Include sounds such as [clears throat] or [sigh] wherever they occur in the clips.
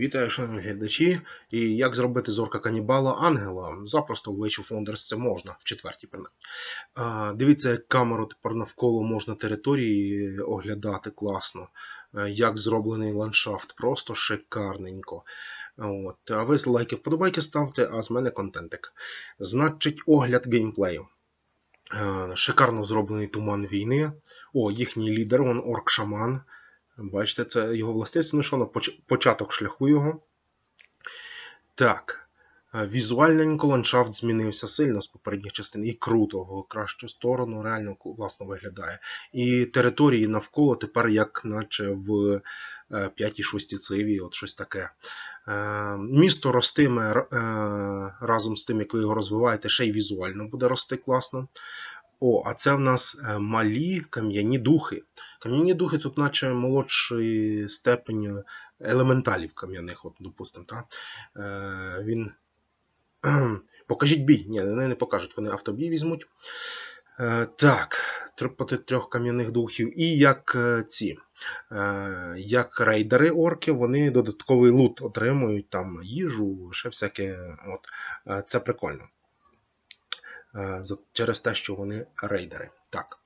Вітаю, шановні глядачі. І як зробити з орка канібала ангела? Запросто в Age of Wonders це можна, в четвертій принаймні. Дивіться, як камеру тепер навколо можна території оглядати класно. Е, Як зроблений ландшафт, просто шикарненько. От. А ви лайки, вподобайки ставте, а з мене контентик. Значить, огляд геймплею. Е, Шикарно зроблений туман війни. О, їхній лідер, он орк-шаман. Бачите, це його властивість, ну на початок шляху його. Так. е, Візуальненько ландшафт змінився сильно з попередніх частин. І круто, в кращу сторону, реально класно виглядає. І території навколо тепер, як наче в 5-6 циві, от щось таке. Е, Місто ростиме е, разом з тим, як ви його розвиваєте, ще й візуально буде рости класно. О, а це в нас е, малі кам'яні духи. Кам'яні духи тут, наче молодший степень елементалів кам'яних, от, допустимо. Та? Е, він. [clears throat] Покажіть бій. Ні, вони не покажуть, вони автобій візьмуть. Е, так, проти трьох кам'яних духів. І як е, ці, е, як рейдери орки, вони додатковий лут отримують, там їжу, ще всяке. От. Е, це прикольно. Е, через те, що вони рейдери. Так.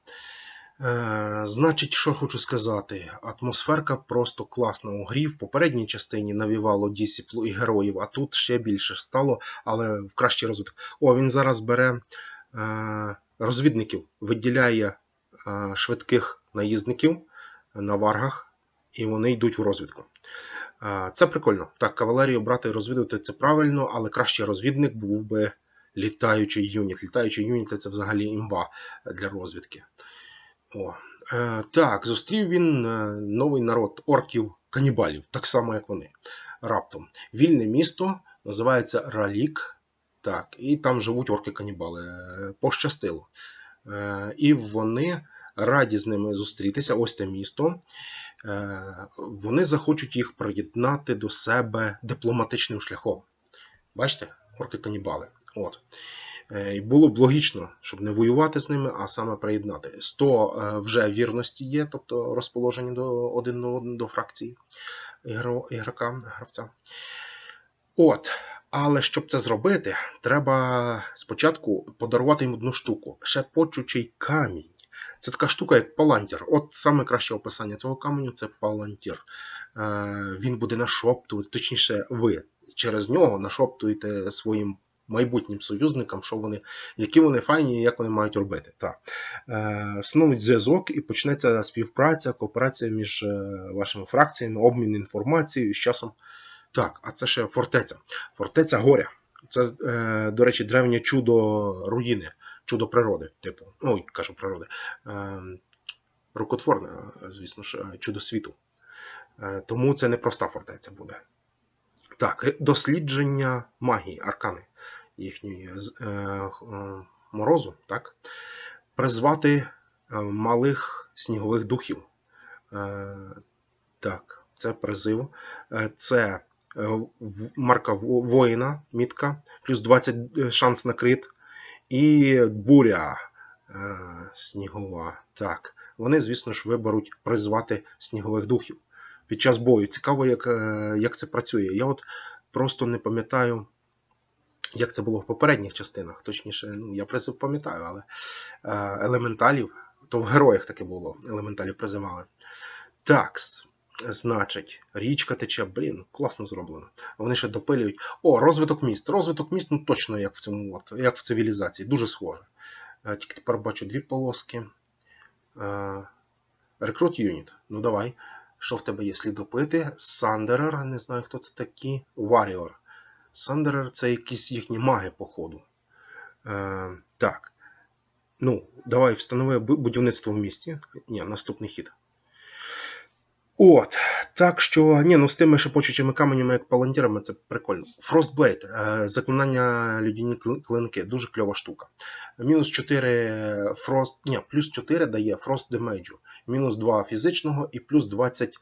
Е, значить, що хочу сказати, атмосферка просто класна у грі. В попередній частині навівало дісіплу і героїв, а тут ще більше стало, але в кращий розвиток. О, він зараз бере е, розвідників, виділяє швидких наїзників на варгах, і вони йдуть в розвідку. Це прикольно. Так, кавалерію брати і розвідувати це правильно, але кращий розвідник був би літаючий юніт. Літаючий юніт це взагалі імба для розвідки. О, е, так, зустрів він е, новий народ орків-канібалів, так само, як вони. Раптом. Вільне місто називається Ралік. Так, і там живуть орки-канібали. Е, Пощастило. І вони раді з ними зустрітися. Ось те місто. Вони захочуть їх приєднати до себе дипломатичним шляхом. Бачите, орки-канібали. От. Е, І було б логічно, щоб не воювати з ними, а саме приєднати. 100 е, вже вірності є, тобто розположені до один один до фракції ігрока, гравця. От. Але щоб це зробити, треба спочатку подарувати їм одну штуку. Шепочучий камінь. Це така штука, як палантір. От саме краще описання цього каменю це палантір. Е, він буде нашоптувати, точніше, ви через нього нашоптуєте своїм майбутнім союзникам, що вони, які вони файні і як вони мають робити. Так. Е, встановить зв'язок і почнеться співпраця, кооперація між е, вашими фракціями, обмін інформацією з часом. Так, а це ще фортеця. Фортеця горя. Це, е, до речі, древнє чудо руїни, чудо природи, типу. Ой, кажу природи. Е, рукотворне, звісно ж, чудо світу. Тому це не проста фортеця буде. Так, е, дослідження магії, аркани їхньої е, е, морозу, так? Призвати е, малих снігових духів. Е, так, це призив. Е, це е, марка воїна, мітка, плюс 20 шанс на крит. І буря е, снігова. Так, вони, звісно ж, виберуть призвати снігових духів під час бою. Цікаво, як, е, як це працює. Я от просто не пам'ятаю, як це було в попередніх частинах. Точніше, ну, я призив пам'ятаю, але е, елементалів, то в героях таке було, елементалів призивали. Такс. Значить, річка тече, блін, класно зроблено. Вони ще допилюють. О, розвиток міст. Розвиток міст, ну точно як в цьому, от, як в цивілізації, дуже схоже. Е, Тільки тепер бачу дві полоски. Рекрут юніт. Ну давай. Що в тебе є слідопити? Сандерер, не знаю, хто це такі. Варіор. Сандерер це якісь їхні маги, походу. Е, так. Ну, давай встанови будівництво в місті. Ні, наступний хід. От. Так що, ні, ну з тими шепочучими каменями, як палантірами, це прикольно. Frostblade, е, заклинання людяні кли- клинки, дуже кльова штука. Мінус 4 фрост, ні, плюс 4 дає фрост демеджу, мінус 2 фізичного і плюс 20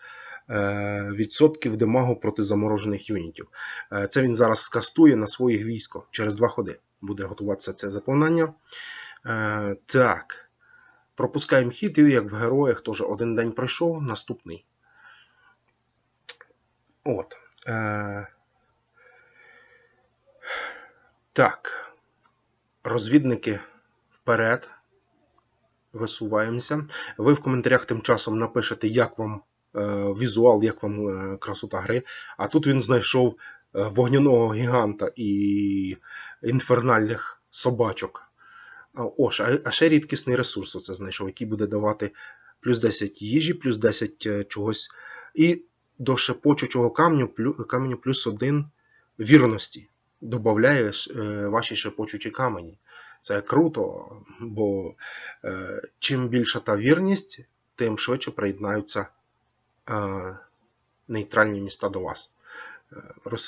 е, відсотків демагу проти заморожених юнітів. Е, це він зараз скастує на своїх військо через два ходи. Буде готуватися це заклинання. Е, так. Пропускаємо хід, і як в героях теж один день пройшов, наступний. От. Е, так. Розвідники вперед. Висуваємося. Ви в коментарях тим часом напишете, як вам е, візуал, як вам е, красота гри. А тут він знайшов е, вогняного гіганта і інфернальних собачок. О, а ще рідкісний ресурс оце знайшов, який буде давати плюс 10 їжі, плюс 10 е, чогось. І до шепочучого камню, каменю плюс 1 вірності. Ш- е, ваші шепочучі камені. Це круто, бо е, чим більша та вірність, тим швидше приєднаються е, нейтральні міста до вас.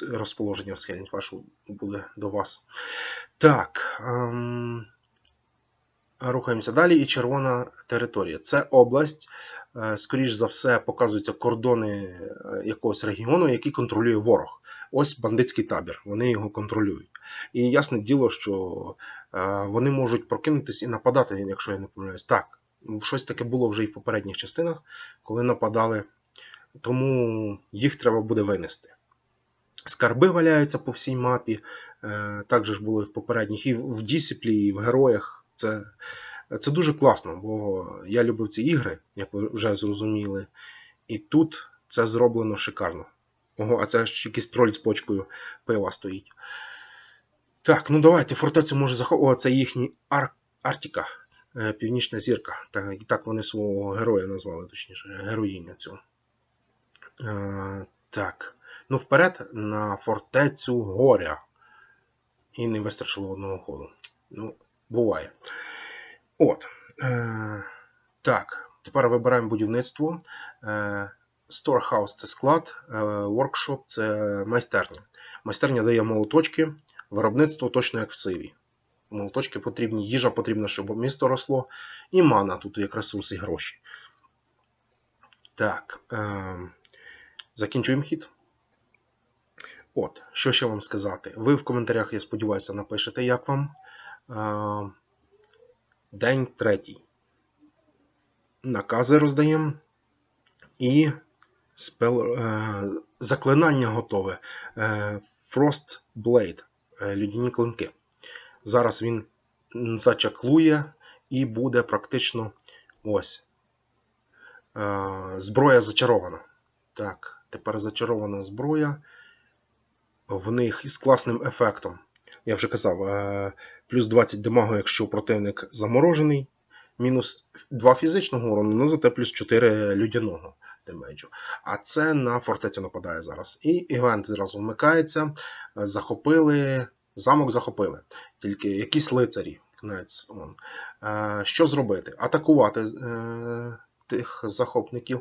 Розположення схильність вашу буде до вас. Так. Ем, рухаємося далі. І червона територія. Це область, скоріш за все, показуються кордони е, якогось регіону, який контролює ворог. Ось бандитський табір, вони його контролюють. І ясне діло, що е, вони можуть прокинутись і нападати, якщо я не помиляюсь. Так, щось таке було вже і в попередніх частинах, коли нападали. Тому їх треба буде винести. Скарби валяються по всій мапі. Е, Так же ж було і в попередніх, і в Дісіплі, і в героях. Це, це дуже класно, бо я любив ці ігри, як ви вже зрозуміли. І тут це зроблено шикарно. Ого, а це ж якийсь троль з почкою пива стоїть. Так, ну давайте, фортецю може заховувати. Це їхній Ар... Артіка, е, Північна зірка. Так, і так вони свого героя назвали, точніше, героїню цю. Е, так. Ну, вперед на фортецю горя. І не вистачило одного ходу. Ну, буває. От. Е, так, тепер вибираємо будівництво. Е, Storehouse це склад, е, workshop це майстерня. Майстерня дає молоточки, виробництво точно як в сиві. Молоточки потрібні, їжа потрібна, щоб місто росло, і мана тут як ресурс і гроші. Так. Е, закінчуємо хід. От, що ще вам сказати? Ви в коментарях, я сподіваюся, напишете, як вам. День третій. Накази роздаємо. І спел, е, заклинання готове. Е, Frost Blade. Е, Людяні клинки. Зараз він зачаклує і буде практично ось. Зброя зачарована. Так, тепер зачарована зброя. В них із класним ефектом. Я вже казав, е, плюс 20 демагу, якщо противник заморожений. Мінус 2 фізичного урону, ну зате плюс 4 людяного демеджу. А це на фортецю нападає зараз. І івент зразу вмикається. Захопили. Замок захопили. Тільки якісь лицарі. Е, Що зробити? Атакувати е, тих захопників.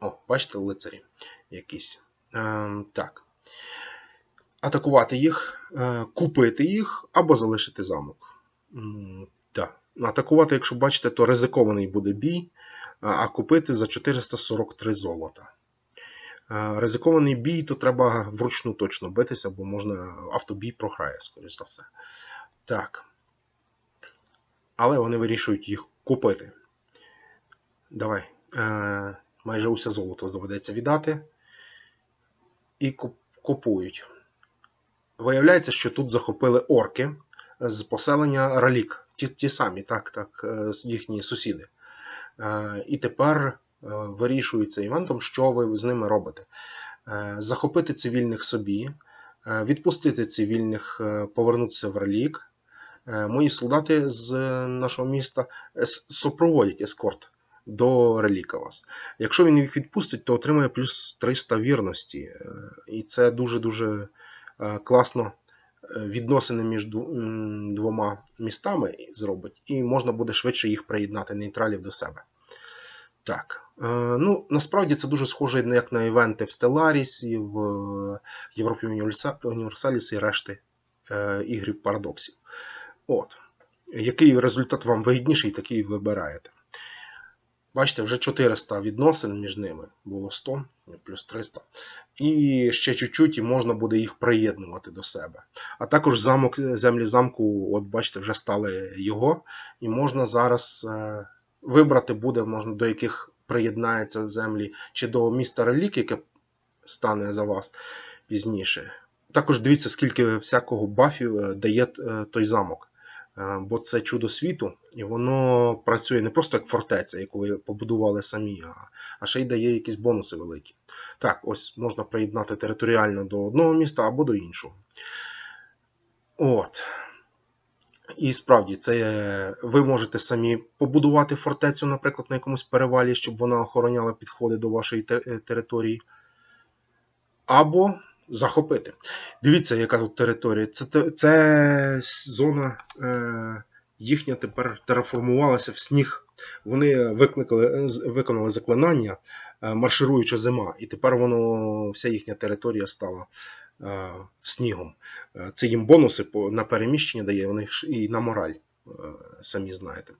О, бачите, лицарі якісь. Е, Так. Атакувати їх, е, купити їх або залишити замок. Так. Атакувати, якщо бачите, то ризикований буде бій, а- купити за 443 золота. Е, Ризикований бій, то треба вручну точно битися, бо можна автобій програє, скоріш за все. Так. Але вони вирішують їх купити. Давай. Е, майже усе золото доведеться віддати. І куп- купують. Виявляється, що тут захопили орки з поселення Ралік. Ті, ті самі, так, так, е, їхні сусіди. Е, І тепер е, вирішується івентом, що ви з ними робите. Захопити цивільних собі, відпустити цивільних, повернутися в Ралік. Мої солдати з нашого міста супроводять ескорт до Реліка вас. Якщо він їх відпустить, то отримає плюс 300 вірності. І це дуже-дуже класно е, відносини між двома містами зробить, і можна буде швидше їх приєднати нейтралів до себе. Так. Е, ну, насправді це дуже схоже як на івенти в Stellaris, в е, Європі Універсаліс і решти е, ігрів парадоксів. От. Який результат вам вигідніший, такий вибираєте. Бачите, вже 400 відносин між ними, було 100 плюс 300. І ще чуть-чуть і можна буде їх приєднувати до себе. А також замок, землі замку, от бачите, вже стали його, і можна зараз е, вибрати буде, можна до яких приєднаються землі, чи до міста Релік, яке стане за вас пізніше. Також дивіться, скільки всякого бафів е, дає е, той замок. Е, Бо це чудо світу, і воно працює не просто як фортеця, яку ви побудували самі, а, ще й дає якісь бонуси великі. Так, ось можна приєднати територіально до одного міста або до іншого. От. І справді, це е, ви можете самі побудувати фортецю, наприклад, на якомусь перевалі, щоб вона охороняла підходи до вашої е, території. Або захопити. Дивіться, яка тут територія. Це, це зона е, їхня тепер тераформувалася в сніг. Вони викликали, е, виконали заклинання е, маршируюча зима, і тепер воно, вся їхня територія стала е, снігом. Е, Це їм бонуси на переміщення дає, вони ж і на мораль, е, самі знаєте.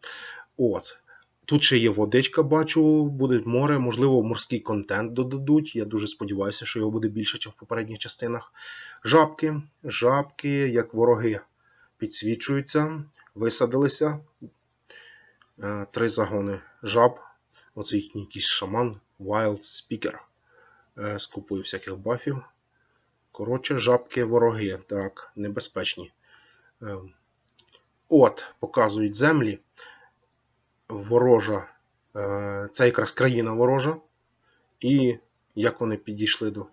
От. Тут ще є водичка, бачу, буде море, можливо, морський контент додадуть. Я дуже сподіваюся, що його буде більше, ніж в попередніх частинах. Жабки, жабки, як вороги, підсвічуються, висадилися. Е, Три загони жаб. Оце їхній якийсь шаман, Wild Speaker. Е, З купою всяких бафів. Коротше, жабки вороги, так, небезпечні. Е, От, показують землі. Ворожа. Е, Це якраз країна ворожа. І як вони підійшли до.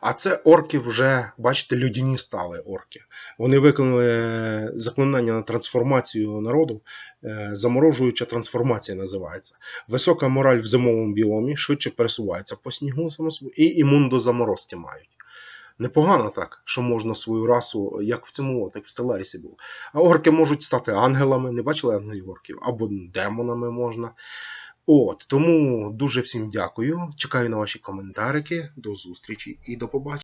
А це орки вже, бачите, людяні стали орки. Вони виконали заклинання на трансформацію народу. Е, Заморожуюча трансформація називається. Висока мораль в зимовому біомі, швидше пересуваються по снігу, і імун до заморозки мають. Непогано так, що можна свою расу, як в цьому, так в Стеларісі було. А орки можуть стати ангелами, не бачили ангелів орків, або демонами можна. От, тому дуже всім дякую. Чекаю на ваші коментарики. До зустрічі і до побачення.